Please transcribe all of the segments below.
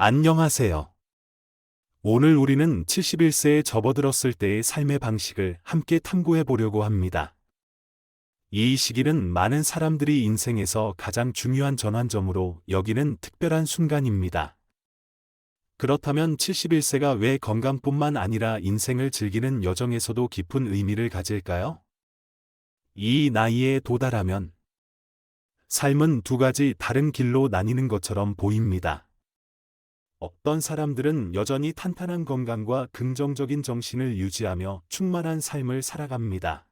안녕하세요. 오늘 우리는 71세에 접어들었을 때의 삶의 방식을 함께 탐구해 보려고 합니다. 이 시기는 많은 사람들이 인생에서 가장 중요한 전환점으로 여기는 특별한 순간입니다. 그렇다면 71세가 왜 건강뿐만 아니라 인생을 즐기는 여정에서도 깊은 의미를 가질까요? 이 나이에 도달하면 삶은 두 가지 다른 길로 나뉘는 것처럼 보입니다. 어떤 사람들은 여전히 탄탄한 건강과 긍정적인 정신을 유지하며 충만한 삶을 살아갑니다.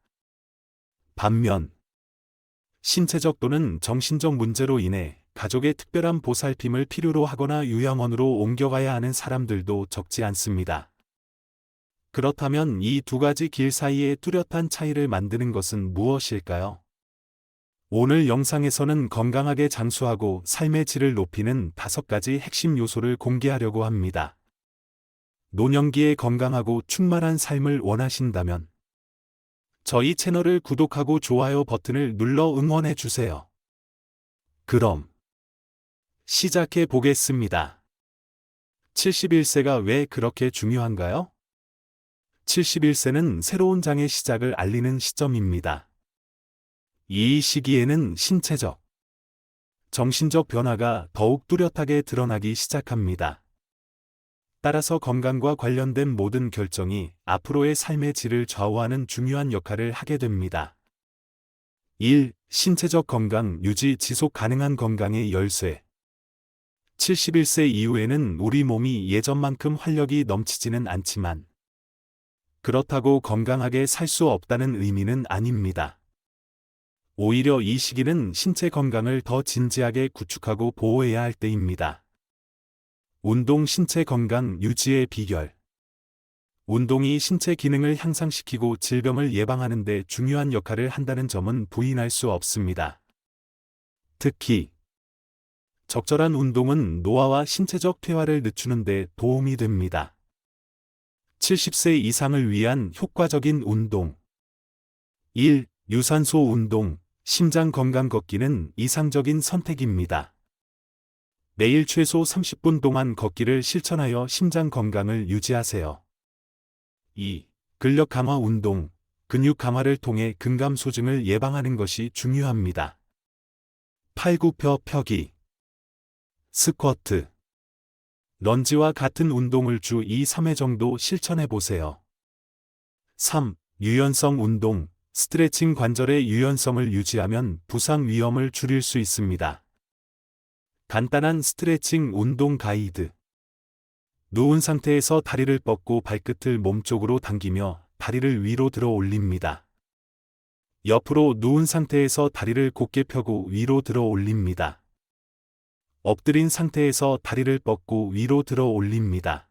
반면, 신체적 또는 정신적 문제로 인해 가족의 특별한 보살핌을 필요로 하거나 요양원으로 옮겨가야 하는 사람들도 적지 않습니다. 그렇다면 이 두 가지 길 사이에 뚜렷한 차이를 만드는 것은 무엇일까요? 오늘 영상에서는 건강하게 장수하고 삶의 질을 높이는 다섯 가지 핵심 요소를 공개하려고 합니다. 노년기에 건강하고 충만한 삶을 원하신다면 저희 채널을 구독하고 좋아요 버튼을 눌러 응원해 주세요. 그럼 시작해 보겠습니다. 71세가 왜 그렇게 중요한가요? 71세는 새로운 장의 시작을 알리는 시점입니다. 이 시기에는 신체적, 정신적 변화가 더욱 뚜렷하게 드러나기 시작합니다. 따라서 건강과 관련된 모든 결정이 앞으로의 삶의 질을 좌우하는 중요한 역할을 하게 됩니다. 1. 신체적 건강 유지 지속 가능한 건강의 열쇠 71세 이후에는 우리 몸이 예전만큼 활력이 넘치지는 않지만 그렇다고 건강하게 살 수 없다는 의미는 아닙니다. 오히려 이 시기는 신체 건강을 더 진지하게 구축하고 보호해야 할 때입니다. 운동 신체 건강 유지의 비결. 운동이 신체 기능을 향상시키고 질병을 예방하는 데 중요한 역할을 한다는 점은 부인할 수 없습니다. 특히 적절한 운동은 노화와 신체적 퇴화를 늦추는 데 도움이 됩니다. 70세 이상을 위한 효과적인 운동 1. 유산소 운동 심장 건강 걷기는 이상적인 선택입니다. 매일 최소 30분 동안 걷기를 실천하여 심장 건강을 유지하세요. 2. 근력 강화 운동, 근육 강화를 통해 근감 소증을 예방하는 것이 중요합니다. 팔굽혀 펴기, 스쿼트, 런지와 같은 운동을 주 2, 3회 정도 실천해 보세요. 3. 유연성 운동, 스트레칭 관절의 유연성을 유지하면 부상 위험을 줄일 수 있습니다. 간단한 스트레칭 운동 가이드. 누운 상태에서 다리를 뻗고 발끝을 몸쪽으로 당기며 다리를 위로 들어 올립니다. 옆으로 누운 상태에서 다리를 곧게 펴고 위로 들어 올립니다. 엎드린 상태에서 다리를 뻗고 위로 들어 올립니다.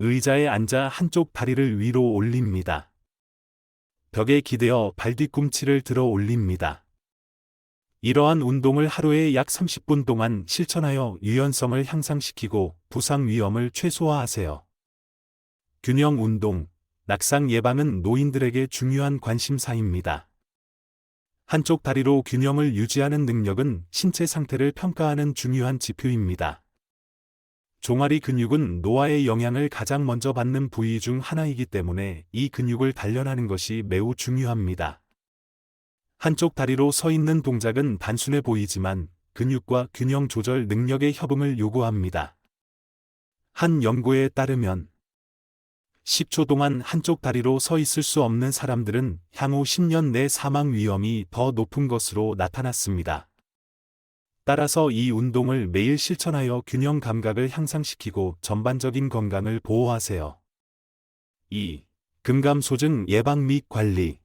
의자에 앉아 한쪽 다리를 위로 올립니다. 벽에 기대어 발 뒤꿈치를 들어 올립니다. 이러한 운동을 하루에 약 30분 동안 실천하여 유연성을 향상시키고 부상 위험을 최소화하세요. 균형 운동, 낙상 예방은 노인들에게 중요한 관심사입니다. 한쪽 다리로 균형을 유지하는 능력은 신체 상태를 평가하는 중요한 지표입니다. 종아리 근육은 노화의 영향을 가장 먼저 받는 부위 중 하나이기 때문에 이 근육을 단련하는 것이 매우 중요합니다. 한쪽 다리로 서 있는 동작은 단순해 보이지만 근육과 균형 조절 능력의 협응을 요구합니다. 한 연구에 따르면 10초 동안 한쪽 다리로 서 있을 수 없는 사람들은 향후 10년 내 사망 위험이 더 높은 것으로 나타났습니다. 따라서 이 운동을 매일 실천하여 균형 감각을 향상시키고 전반적인 건강을 보호하세요. 2. 금감소증 예방 및 관리.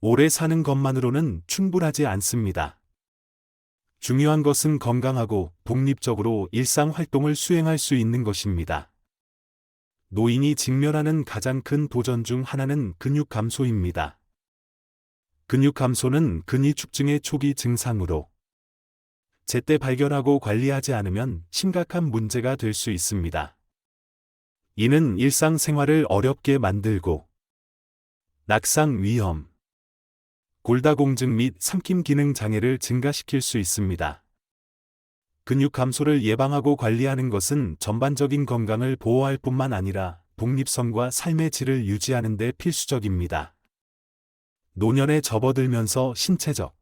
오래 사는 것만으로는 충분하지 않습니다. 중요한 것은 건강하고 독립적으로 일상 활동을 수행할 수 있는 것입니다. 노인이 직면하는 가장 큰 도전 중 하나는 근육 감소입니다. 근육 감소는 근위 축증의 초기 증상으로 제때 발견하고 관리하지 않으면 심각한 문제가 될 수 있습니다. 이는 일상생활을 어렵게 만들고 낙상 위험, 골다공증 및 삼킴 기능 장애를 증가시킬 수 있습니다. 근육 감소를 예방하고 관리하는 것은 전반적인 건강을 보호할 뿐만 아니라 독립성과 삶의 질을 유지하는 데 필수적입니다. 노년에 접어들면서 신체적,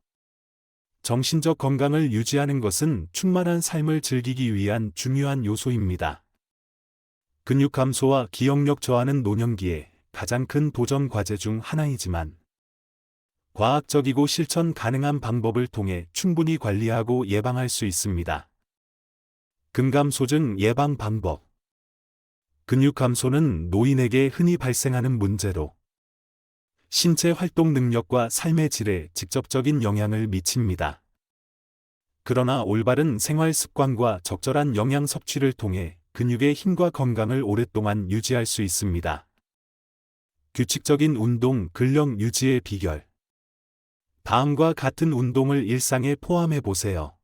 정신적 건강을 유지하는 것은 충만한 삶을 즐기기 위한 중요한 요소입니다. 근육 감소와 기억력 저하는 노년기에 가장 큰 도전 과제 중 하나이지만 과학적이고 실천 가능한 방법을 통해 충분히 관리하고 예방할 수 있습니다. 근감소증 예방 방법 근육 감소는 노인에게 흔히 발생하는 문제로 신체 활동 능력과 삶의 질에 직접적인 영향을 미칩니다. 그러나 올바른 생활 습관과 적절한 영양 섭취를 통해 근육의 힘과 건강을 오랫동안 유지할 수 있습니다. 규칙적인 운동, 근력 유지의 비결. 다음과 같은 운동을 일상에 포함해 보세요.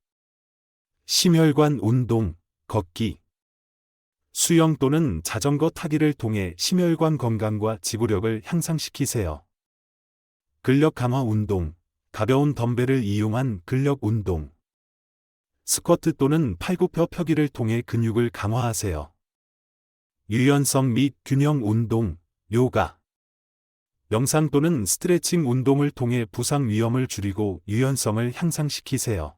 심혈관 운동, 걷기. 수영 또는 자전거 타기를 통해 심혈관 건강과 지구력을 향상시키세요. 근력 강화 운동, 가벼운 덤벨을 이용한 근력 운동. 스쿼트 또는 팔굽혀 펴기를 통해 근육을 강화하세요. 유연성 및 균형 운동, 요가. 명상 또는 스트레칭 운동을 통해 부상 위험을 줄이고 유연성을 향상시키세요.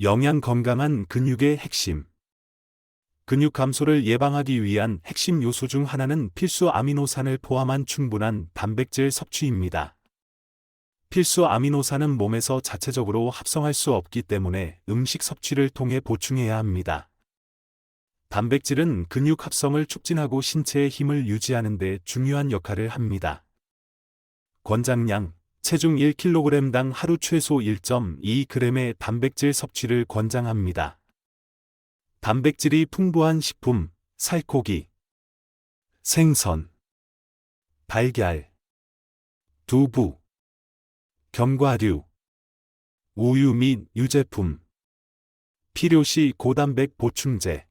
영양 건강한 근육의 핵심. 근육 감소를 예방하기 위한 핵심 요소 중 하나는 필수 아미노산을 포함한 충분한 단백질 섭취입니다. 필수 아미노산은 몸에서 자체적으로 합성할 수 없기 때문에 음식 섭취를 통해 보충해야 합니다. 단백질은 근육 합성을 촉진하고 신체의 힘을 유지하는 데 중요한 역할을 합니다. 권장량 체중 1kg당 하루 최소 1.2g의 단백질 섭취를 권장합니다. 단백질이 풍부한 식품, 살코기, 생선, 달걀, 두부, 견과류, 우유 및 유제품, 필요시 고단백 보충제,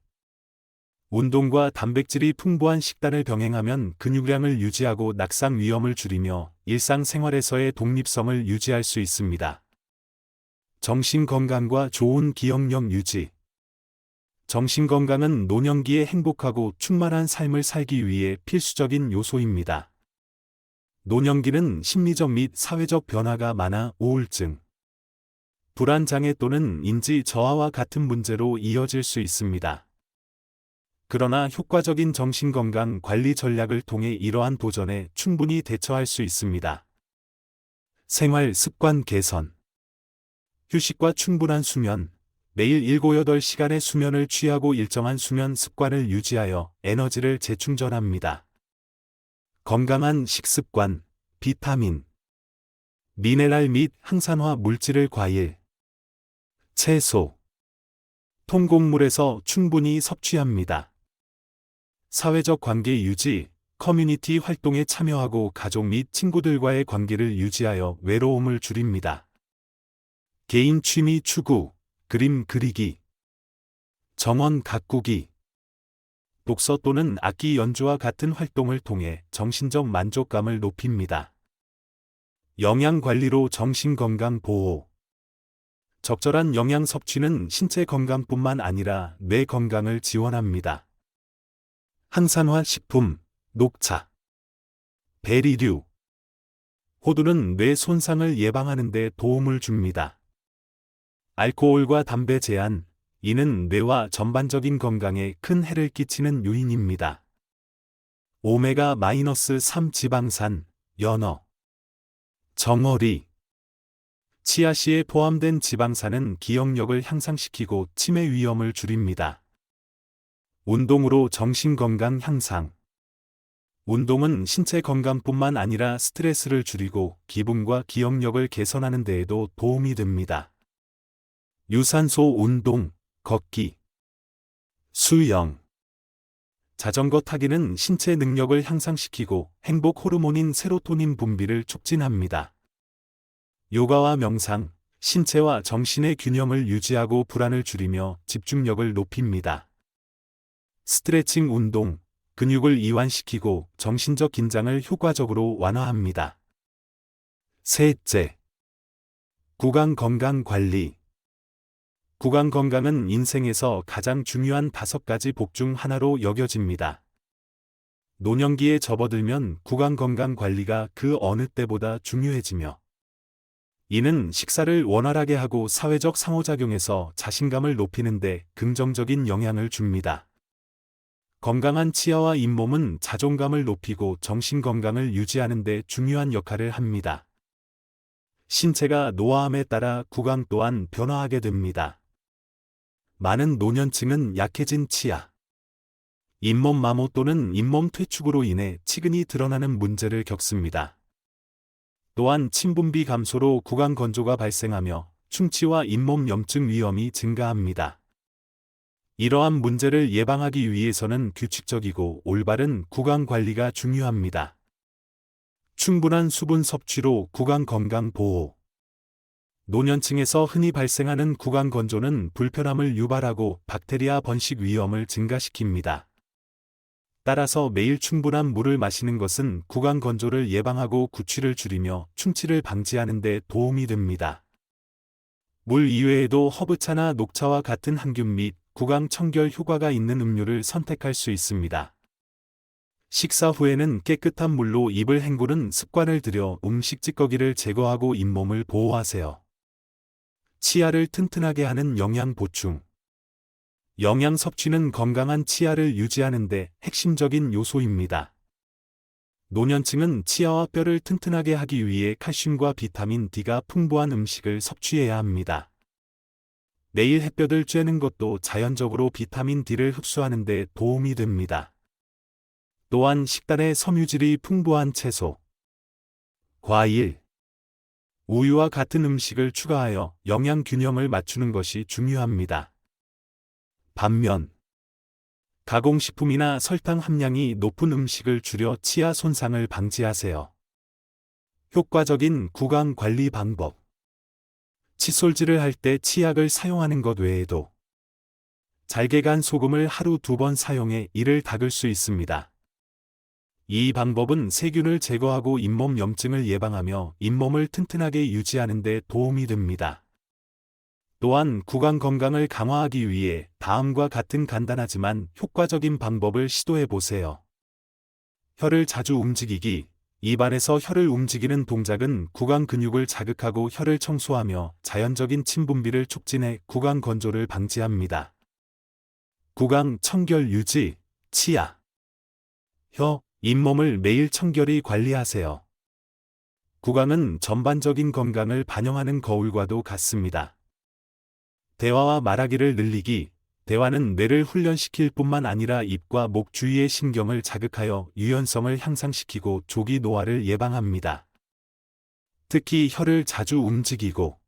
운동과 단백질이 풍부한 식단을 병행하면 근육량을 유지하고 낙상 위험을 줄이며 일상생활에서의 독립성을 유지할 수 있습니다. 정신 건강과 좋은 기억력 유지. 정신 건강은 노년기에 행복하고 충만한 삶을 살기 위해 필수적인 요소입니다. 노년기는 심리적 및 사회적 변화가 많아 우울증, 불안 장애 또는 인지 저하와 같은 문제로 이어질 수 있습니다. 그러나 효과적인 정신건강 관리 전략을 통해 이러한 도전에 충분히 대처할 수 있습니다. 생활 습관 개선 휴식과 충분한 수면 매일 7, 8시간의 수면을 취하고 일정한 수면 습관을 유지하여 에너지를 재충전합니다. 건강한 식습관, 비타민, 미네랄 및 항산화 물질을 과일, 채소, 통곡물에서 충분히 섭취합니다. 사회적 관계 유지, 커뮤니티 활동에 참여하고 가족 및 친구들과의 관계를 유지하여 외로움을 줄입니다. 개인 취미 추구, 그림 그리기, 정원 가꾸기, 독서 또는 악기 연주와 같은 활동을 통해 정신적 만족감을 높입니다. 영양 관리로 정신 건강 보호. 적절한 영양 섭취는 신체 건강뿐만 아니라 뇌 건강을 지원합니다. 항산화 식품, 녹차, 베리류, 호두는 뇌 손상을 예방하는 데 도움을 줍니다. 알코올과 담배 제한, 이는 뇌와 전반적인 건강에 큰 해를 끼치는 요인입니다. 오메가-3 지방산, 연어, 정어리, 치아씨에 포함된 지방산은 기억력을 향상시키고 치매 위험을 줄입니다. 운동으로 정신건강 향상. 운동은 신체 건강뿐만 아니라 스트레스를 줄이고 기분과 기억력을 개선하는 데에도 도움이 됩니다. 유산소 운동, 걷기, 수영, 자전거 타기는 신체 능력을 향상시키고 행복 호르몬인 세로토닌 분비를 촉진합니다. 요가와 명상, 신체와 정신의 균형을 유지하고 불안을 줄이며 집중력을 높입니다. 스트레칭 운동, 근육을 이완시키고 정신적 긴장을 효과적으로 완화합니다. 셋째, 구강 건강 관리. 구강 건강은 인생에서 가장 중요한 다섯 가지 복 중 하나로 여겨집니다. 노년기에 접어들면 구강 건강 관리가 그 어느 때보다 중요해지며 이는 식사를 원활하게 하고 사회적 상호작용에서 자신감을 높이는데 긍정적인 영향을 줍니다. 건강한 치아와 잇몸은 자존감을 높이고 정신 건강을 유지하는 데 중요한 역할을 합니다. 신체가 노화함에 따라 구강 또한 변화하게 됩니다. 많은 노년층은 약해진 치아, 잇몸 마모 또는 잇몸 퇴축으로 인해 치근이 드러나는 문제를 겪습니다. 또한 침분비 감소로 구강 건조가 발생하며 충치와 잇몸 염증 위험이 증가합니다. 이러한 문제를 예방하기 위해서는 규칙적이고 올바른 구강 관리가 중요합니다. 충분한 수분 섭취로 구강 건강 보호. 노년층에서 흔히 발생하는 구강 건조는 불편함을 유발하고 박테리아 번식 위험을 증가시킵니다. 따라서 매일 충분한 물을 마시는 것은 구강 건조를 예방하고 구취를 줄이며 충치를 방지하는 데 도움이 됩니다. 물 이외에도 허브차나 녹차와 같은 항균 및 구강 청결 효과가 있는 음료를 선택할 수 있습니다. 식사 후에는 깨끗한 물로 입을 헹구는 습관을 들여 음식 찌꺼기를 제거하고 잇몸을 보호하세요. 치아를 튼튼하게 하는 영양 보충. 영양 섭취는 건강한 치아를 유지하는데 핵심적인 요소입니다. 노년층은 치아와 뼈를 튼튼하게 하기 위해 칼슘과 비타민 D가 풍부한 음식을 섭취해야 합니다. 매일 햇볕을 쬐는 것도 자연적으로 비타민 D를 흡수하는 데 도움이 됩니다. 또한 식단에 섬유질이 풍부한 채소, 과일, 우유와 같은 음식을 추가하여 영양 균형을 맞추는 것이 중요합니다. 반면, 가공식품이나 설탕 함량이 높은 음식을 줄여 치아 손상을 방지하세요. 효과적인 구강 관리 방법. 칫솔질을 할 때 치약을 사용하는 것 외에도 잘게 간 소금을 하루 두 번 사용해 이를 닦을 수 있습니다. 이 방법은 세균을 제거하고 잇몸 염증을 예방하며 잇몸을 튼튼하게 유지하는 데 도움이 됩니다. 또한 구강 건강을 강화하기 위해 다음과 같은 간단하지만 효과적인 방법을 시도해 보세요. 혀를 자주 움직이기. 입안에서 혀를 움직이는 동작은 구강 근육을 자극하고 혀를 청소하며 자연적인 침분비를 촉진해 구강 건조를 방지합니다. 구강 청결 유지, 치아, 혀, 잇몸을 매일 청결히 관리하세요. 구강은 전반적인 건강을 반영하는 거울과도 같습니다. 대화와 말하기를 늘리기, 대화는 뇌를 훈련시킬 뿐만 아니라 입과 목 주위의 신경을 자극하여 유연성을 향상시키고 조기 노화를 예방합니다. 특히 혀를 자주 움직이고,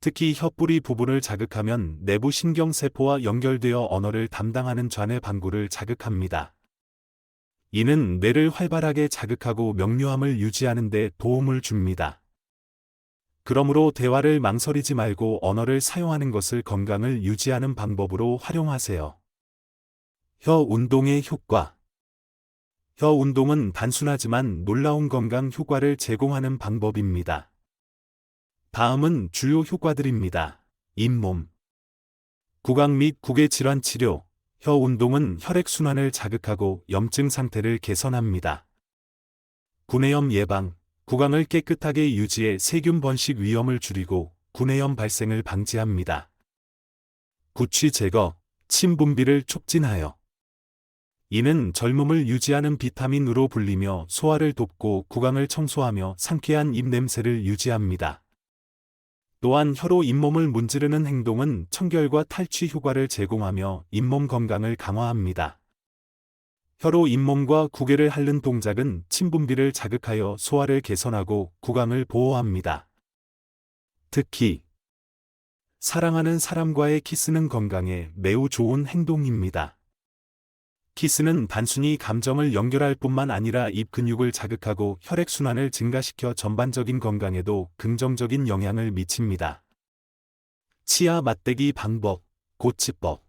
특히 혀뿌리 부분을 자극하면 내부 신경세포와 연결되어 언어를 담당하는 좌뇌 방구를 자극합니다. 이는 뇌를 활발하게 자극하고 명료함을 유지하는 데 도움을 줍니다. 그러므로 대화를 망설이지 말고 언어를 사용하는 것을 건강을 유지하는 방법으로 활용하세요. 혀 운동의 효과 혀 운동은 단순하지만 놀라운 건강 효과를 제공하는 방법입니다. 다음은 주요 효과들입니다. 잇몸 구강 및 구개 질환 치료 혀 운동은 혈액순환을 자극하고 염증 상태를 개선합니다. 구내염 예방, 구강을 깨끗하게 유지해 세균 번식 위험을 줄이고 구내염 발생을 방지합니다. 구취 제거, 침 분비를 촉진하여 이는 젊음을 유지하는 비타민으로 불리며 소화를 돕고 구강을 청소하며 상쾌한 입냄새를 유지합니다. 또한 혀로 잇몸을 문지르는 행동은 청결과 탈취 효과를 제공하며 잇몸 건강을 강화합니다. 혀로 잇몸과 구개를 핥는 동작은 침분비를 자극하여 소화를 개선하고 구강을 보호합니다. 특히 사랑하는 사람과의 키스는 건강에 매우 좋은 행동입니다. 키스는 단순히 감정을 연결할 뿐만 아니라 입 근육을 자극하고 혈액순환을 증가시켜 전반적인 건강에도 긍정적인 영향을 미칩니다. 치아 맞대기 방법, 고치법.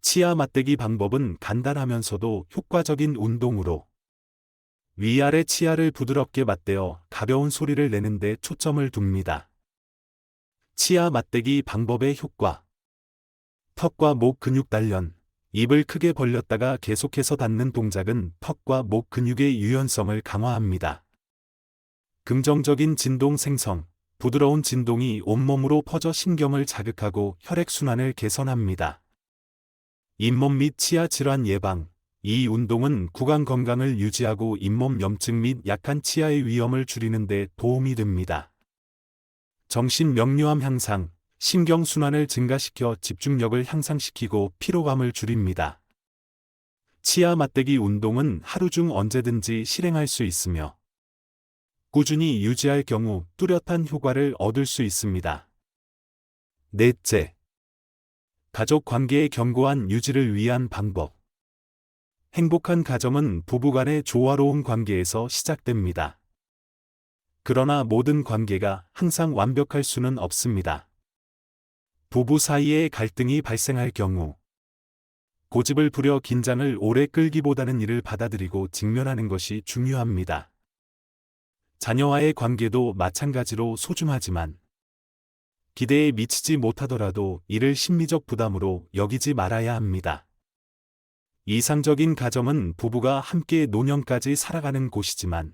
치아 맞대기 방법은 간단하면서도 효과적인 운동으로 위아래 치아를 부드럽게 맞대어 가벼운 소리를 내는데 초점을 둡니다. 치아 맞대기 방법의 효과. 턱과 목 근육 단련. 입을 크게 벌렸다가 계속해서 닫는 동작은 턱과 목 근육의 유연성을 강화합니다. 긍정적인 진동 생성. 부드러운 진동이 온몸으로 퍼져 신경을 자극하고 혈액순환을 개선합니다. 잇몸 및 치아 질환 예방. 이 운동은 구강 건강을 유지하고 잇몸 염증 및 약한 치아의 위험을 줄이는 데 도움이 됩니다. 정신 명료함 향상, 신경순환을 증가시켜 집중력을 향상시키고 피로감을 줄입니다. 치아 맞대기 운동은 하루 중 언제든지 실행할 수 있으며 꾸준히 유지할 경우 뚜렷한 효과를 얻을 수 있습니다. 넷째, 가족 관계의 견고한 유지를 위한 방법. 행복한 가정은 부부간의 조화로운 관계에서 시작됩니다. 그러나 모든 관계가 항상 완벽할 수는 없습니다. 부부 사이에 갈등이 발생할 경우 고집을 부려 긴장을 오래 끌기보다는 이를 받아들이고 직면하는 것이 중요합니다. 자녀와의 관계도 마찬가지로 소중하지만 기대에 미치지 못하더라도 이를 심리적 부담으로 여기지 말아야 합니다. 이상적인 가정은 부부가 함께 노년까지 살아가는 곳이지만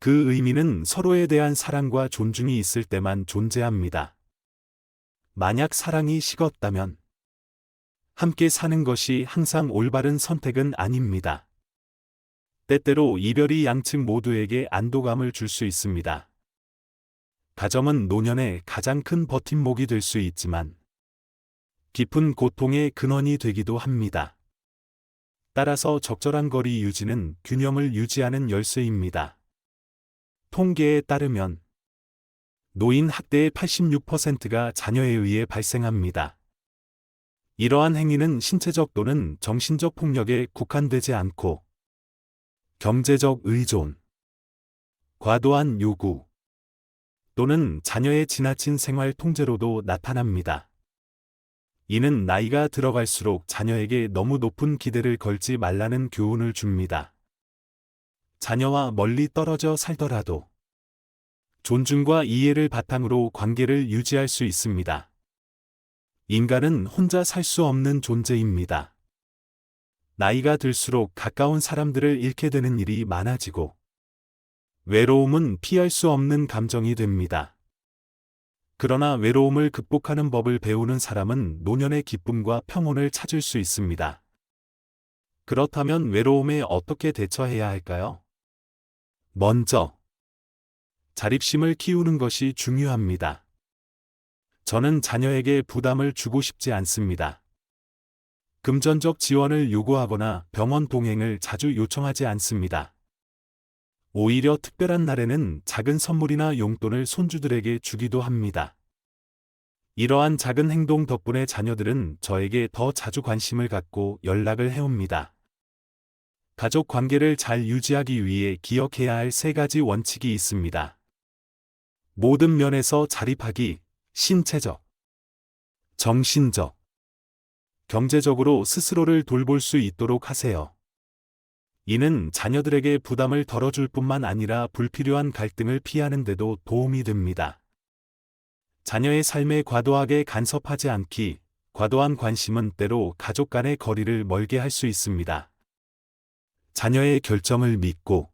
그 의미는 서로에 대한 사랑과 존중이 있을 때만 존재합니다. 만약 사랑이 식었다면 함께 사는 것이 항상 올바른 선택은 아닙니다. 때때로 이별이 양측 모두에게 안도감을 줄 수 있습니다. 가정은 노년의 가장 큰 버팀목이 될 수 있지만 깊은 고통의 근원이 되기도 합니다. 따라서 적절한 거리 유지는 균형을 유지하는 열쇠입니다. 통계에 따르면 노인 학대의 86%가 자녀에 의해 발생합니다. 이러한 행위는 신체적 또는 정신적 폭력에 국한되지 않고 경제적 의존, 과도한 요구 또는 자녀의 지나친 생활 통제로도 나타납니다. 이는 나이가 들어갈수록 자녀에게 너무 높은 기대를 걸지 말라는 교훈을 줍니다. 자녀와 멀리 떨어져 살더라도 존중과 이해를 바탕으로 관계를 유지할 수 있습니다. 인간은 혼자 살 수 없는 존재입니다. 나이가 들수록 가까운 사람들을 잃게 되는 일이 많아지고 외로움은 피할 수 없는 감정이 됩니다. 그러나 외로움을 극복하는 법을 배우는 사람은 노년의 기쁨과 평온을 찾을 수 있습니다. 그렇다면 외로움에 어떻게 대처해야 할까요? 먼저, 자립심을 키우는 것이 중요합니다. 저는 자녀에게 부담을 주고 싶지 않습니다. 금전적 지원을 요구하거나 병원 동행을 자주 요청하지 않습니다. 오히려 특별한 날에는 작은 선물이나 용돈을 손주들에게 주기도 합니다. 이러한 작은 행동 덕분에 자녀들은 저에게 더 자주 관심을 갖고 연락을 해옵니다. 가족 관계를 잘 유지하기 위해 기억해야 할 세 가지 원칙이 있습니다. 모든 면에서 자립하기, 신체적, 정신적, 경제적으로 스스로를 돌볼 수 있도록 하세요. 이는 자녀들에게 부담을 덜어줄 뿐만 아니라 불필요한 갈등을 피하는 데도 도움이 됩니다. 자녀의 삶에 과도하게 간섭하지 않기, 과도한 관심은 때로 가족 간의 거리를 멀게 할 수 있습니다. 자녀의 결정을 믿고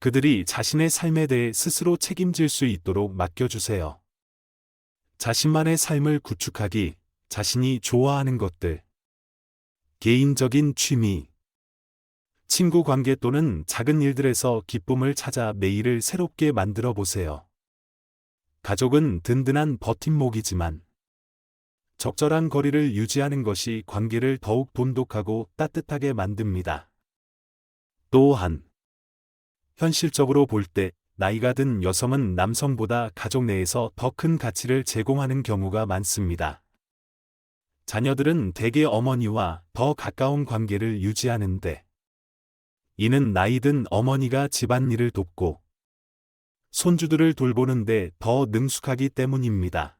그들이 자신의 삶에 대해 스스로 책임질 수 있도록 맡겨주세요. 자신만의 삶을 구축하기, 자신이 좋아하는 것들, 개인적인 취미, 친구 관계 또는 작은 일들에서 기쁨을 찾아 매일을 새롭게 만들어 보세요. 가족은 든든한 버팀목이지만 적절한 거리를 유지하는 것이 관계를 더욱 돈독하고 따뜻하게 만듭니다. 또한 현실적으로 볼 때 나이가 든 여성은 남성보다 가족 내에서 더 큰 가치를 제공하는 경우가 많습니다. 자녀들은 대개 어머니와 더 가까운 관계를 유지하는데 이는 나이 든 어머니가 집안일을 돕고 손주들을 돌보는데 더 능숙하기 때문입니다.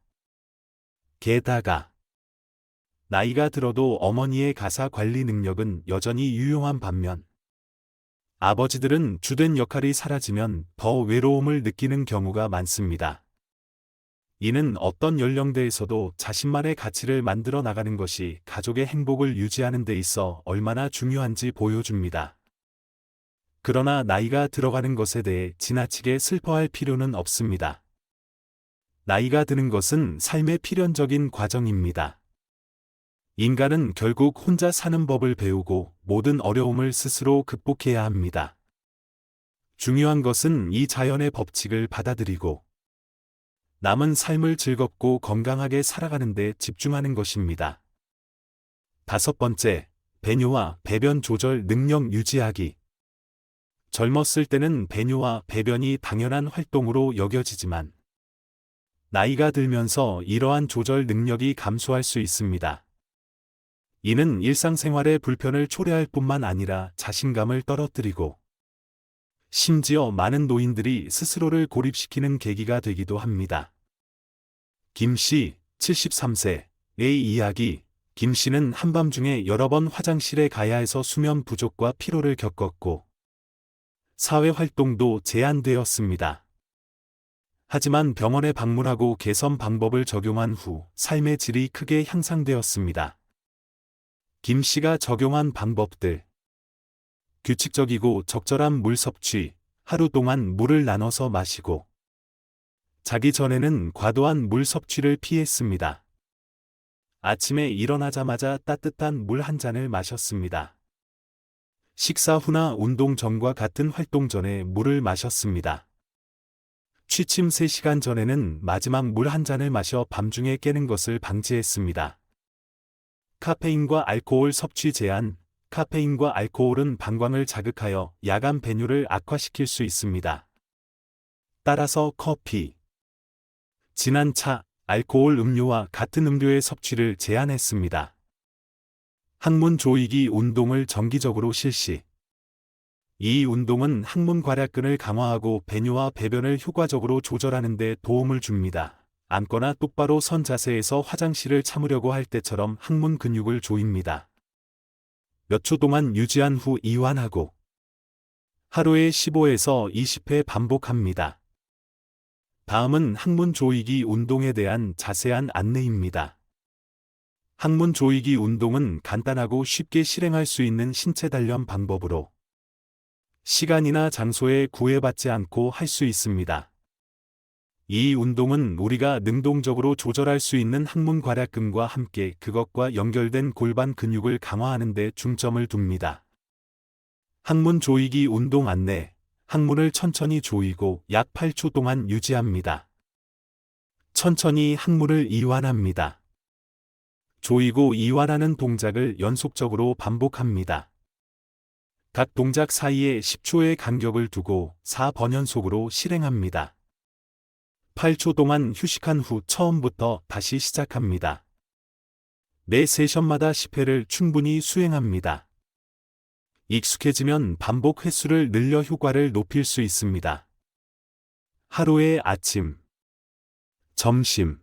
게다가 나이가 들어도 어머니의 가사 관리 능력은 여전히 유용한 반면 아버지들은 주된 역할이 사라지면 더 외로움을 느끼는 경우가 많습니다. 이는 어떤 연령대에서도 자신만의 가치를 만들어 나가는 것이 가족의 행복을 유지하는 데 있어 얼마나 중요한지 보여줍니다. 그러나 나이가 들어가는 것에 대해 지나치게 슬퍼할 필요는 없습니다. 나이가 드는 것은 삶의 필연적인 과정입니다. 인간은 결국 혼자 사는 법을 배우고 모든 어려움을 스스로 극복해야 합니다. 중요한 것은 이 자연의 법칙을 받아들이고 남은 삶을 즐겁고 건강하게 살아가는 데 집중하는 것입니다. 다섯 번째, 배뇨와 배변 조절 능력 유지하기. 젊었을 때는 배뇨와 배변이 당연한 활동으로 여겨지지만 나이가 들면서 이러한 조절 능력이 감소할 수 있습니다. 이는 일상생활의 불편을 초래할 뿐만 아니라 자신감을 떨어뜨리고 심지어 많은 노인들이 스스로를 고립시키는 계기가 되기도 합니다. 김 씨, 73세의 이야기. 김 씨는 한밤중에 여러 번 화장실에 가야 해서 수면 부족과 피로를 겪었고, 사회 활동도 제한되었습니다. 하지만 병원에 방문하고 개선 방법을 적용한 후 삶의 질이 크게 향상되었습니다. 김 씨가 적용한 방법들. 규칙적이고 적절한 물 섭취, 하루 동안 물을 나눠서 마시고, 자기 전에는 과도한 물 섭취를 피했습니다. 아침에 일어나자마자 따뜻한 물 한 잔을 마셨습니다. 식사 후나 운동 전과 같은 활동 전에 물을 마셨습니다. 취침 3시간 전에는 마지막 물 한 잔을 마셔 밤중에 깨는 것을 방지했습니다. 카페인과 알코올 섭취 제한, 카페인과 알코올은 방광을 자극하여 야간 배뇨를 악화시킬 수 있습니다. 따라서 커피, 진한 차, 알코올 음료와 같은 음료의 섭취를 제한했습니다. 항문 조이기 운동을 정기적으로 실시. 이 운동은 항문 괄약근을 강화하고 배뇨와 배변을 효과적으로 조절하는 데 도움을 줍니다. 앉거나 똑바로 선 자세에서 화장실을 참으려고 할 때처럼 항문 근육을 조입니다. 몇 초 동안 유지한 후 이완하고 하루에 15에서 20회 반복합니다. 다음은 항문 조이기 운동에 대한 자세한 안내입니다. 항문 조이기 운동은 간단하고 쉽게 실행할 수 있는 신체 단련 방법으로 시간이나 장소에 구애받지 않고 할 수 있습니다. 이 운동은 우리가 능동적으로 조절할 수 있는 항문 괄약근과 함께 그것과 연결된 골반 근육을 강화하는 데 중점을 둡니다. 항문 조이기 운동 안내 항문을 천천히 조이고 약 8초 동안 유지합니다. 천천히 항문을 이완합니다. 조이고 이완하는 동작을 연속적으로 반복합니다. 각 동작 사이에 10초의 간격을 두고 4번 연속으로 실행합니다. 8초 동안 휴식한 후 처음부터 다시 시작합니다. 매 세션마다 10회를 충분히 수행합니다. 익숙해지면 반복 횟수를 늘려 효과를 높일 수 있습니다. 하루에 아침, 점심,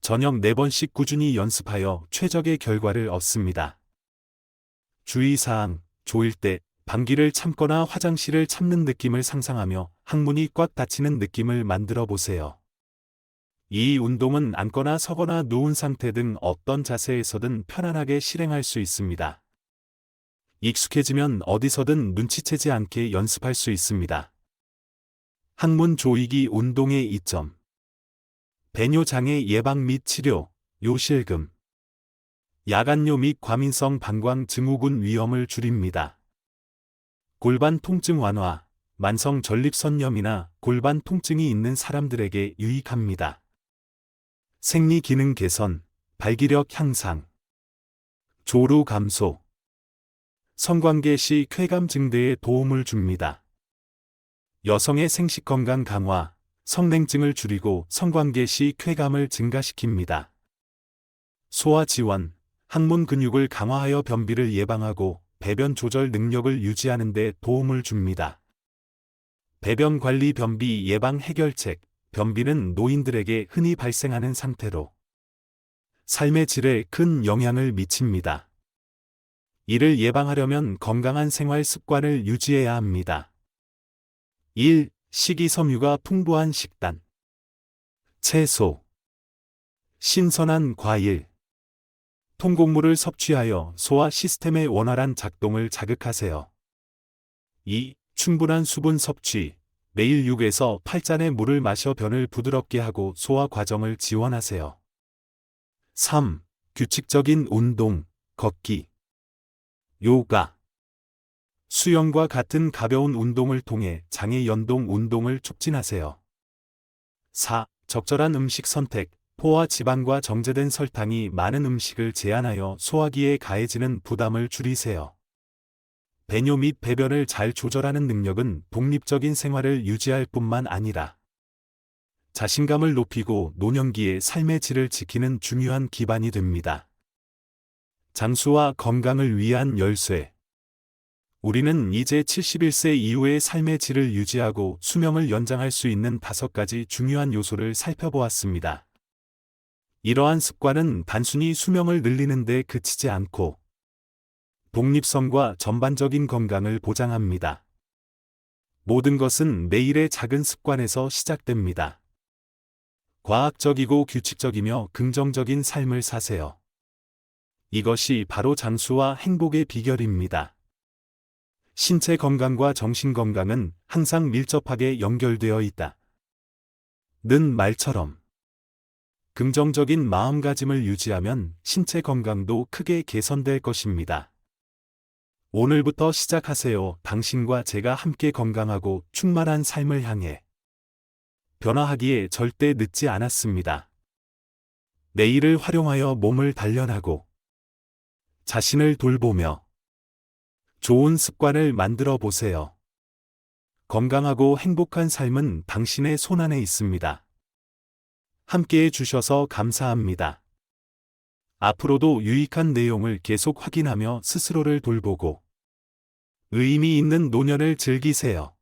저녁 4번씩 꾸준히 연습하여 최적의 결과를 얻습니다. 주의사항, 조일 때 방귀를 참거나 화장실을 참는 느낌을 상상하며 항문이 꽉 닫히는 느낌을 만들어 보세요. 이 운동은 앉거나 서거나 누운 상태 등 어떤 자세에서든 편안하게 실행할 수 있습니다. 익숙해지면 어디서든 눈치채지 않게 연습할 수 있습니다. 항문 조이기 운동의 이점. 배뇨장애 예방 및 치료, 요실금. 야간뇨 및 과민성 방광 증후군 위험을 줄입니다. 골반 통증 완화, 만성 전립선염이나 골반 통증이 있는 사람들에게 유익합니다. 생리 기능 개선, 발기력 향상, 조루 감소, 성관계 시 쾌감 증대에 도움을 줍니다. 여성의 생식 건강 강화, 성냉증을 줄이고 성관계 시 쾌감을 증가시킵니다. 소화 지원, 항문 근육을 강화하여 변비를 예방하고 배변 조절 능력을 유지하는 데 도움을 줍니다. 배변 관리 변비 예방 해결책, 변비는 노인들에게 흔히 발생하는 상태로 삶의 질에 큰 영향을 미칩니다. 이를 예방하려면 건강한 생활 습관을 유지해야 합니다. 1. 식이섬유가 풍부한 식단. 채소, 신선한 과일, 통곡물을 섭취하여 소화 시스템의 원활한 작동을 자극하세요. 2. 충분한 수분 섭취. 매일 6에서 8잔의 물을 마셔 변을 부드럽게 하고 소화 과정을 지원하세요. 3. 규칙적인 운동, 걷기, 요가, 수영과 같은 가벼운 운동을 통해 장의 연동 운동을 촉진하세요. 4. 적절한 음식 선택. 포와 지방과 정제된 설탕이 많은 음식을 제한하여 소화기에 가해지는 부담을 줄이세요. 배뇨 및 배변을 잘 조절하는 능력은 독립적인 생활을 유지할 뿐만 아니라 자신감을 높이고 노년기의 삶의 질을 지키는 중요한 기반이 됩니다. 장수와 건강을 위한 열쇠. 우리는 이제 71세 이후의 삶의 질을 유지하고 수명을 연장할 수 있는 다섯 가지 중요한 요소를 살펴보았습니다. 이러한 습관은 단순히 수명을 늘리는 데 그치지 않고 독립성과 전반적인 건강을 보장합니다. 모든 것은 매일의 작은 습관에서 시작됩니다. 과학적이고 규칙적이며 긍정적인 삶을 사세요. 이것이 바로 장수와 행복의 비결입니다. 신체 건강과 정신 건강은 항상 밀접하게 연결되어 있다. 는 말처럼 긍정적인 마음가짐을 유지하면 신체 건강도 크게 개선될 것입니다. 오늘부터 시작하세요. 당신과 제가 함께 건강하고 충만한 삶을 향해 변화하기에 절대 늦지 않았습니다. 내일을 활용하여 몸을 단련하고 자신을 돌보며 좋은 습관을 만들어 보세요. 건강하고 행복한 삶은 당신의 손안에 있습니다. 함께 해 주셔서 감사합니다. 앞으로도 유익한 내용을 계속 확인하며 스스로를 돌보고 의미 있는 노년을 즐기세요.